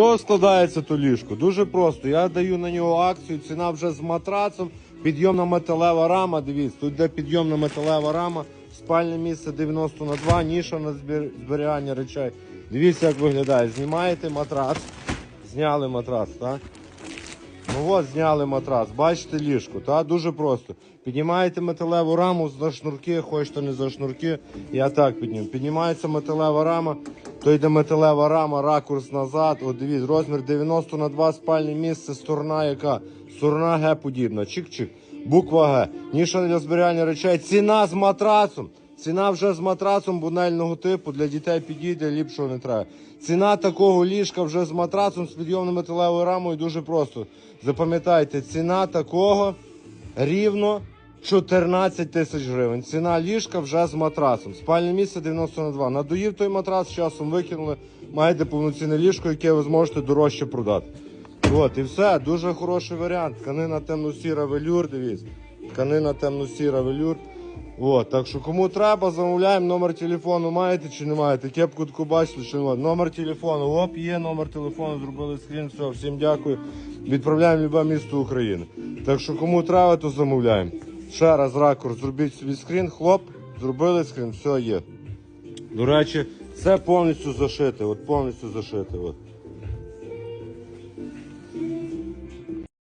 Що складається то ліжко? Дуже просто. Я даю на нього акцію, ціна вже з матрацом, підйомна металева рама. Дивіться, тут йде підйомна металева рама, спальне місце 90 на 2, ніша на збер- зберігання речей. Дивіться, як виглядає. Знімаєте матрац, зняли матрац, так? Ну от, зняли матрас, бачите ліжко, та дуже просто. Піднімаєте металеву раму за шнурки, хочете не за шнурки, я так підніму. Піднімається металева рама, то йде металева рама, ракурс назад. От дивіться, розмір 90 на 2 спальне місце, сторона яка? Сторона Г подібна. Чик-чик. Буква Г. Ніша для зберігання речей. Ціна з матрацом. Ціна вже з матрацом бунельного типу для дітей підійде, ліпшого не треба. Ціна такого ліжка вже з матрацом, з підйомною металевою рамою дуже просто. Запам'ятайте, ціна такого рівно 14 тисяч гривень. Ціна ліжка вже з матрацом. Спальне місце 90 на 2. Надоїв той матрац, з часом викинули, маєте повноцінне ліжко, яке ви зможете дорожче продати. От і все, дуже хороший варіант. Тканина темно-сіра велюр, дивіться. Тканина темно-сіра велюр. От, так що кому треба, замовляємо номер телефону. Маєте чи не маєте? Кепку таку бачите, чи не маєте? Номер телефону. Оп, є номер телефону, зробили скрін. Все, всім дякую. Відправляємо любе місто України. Так що кому треба, то замовляємо. Ще раз ракурс, зробіть собі скрін, хлоп, зробили скрін, все є. До речі, це повністю зашите, от повністю зашите. От.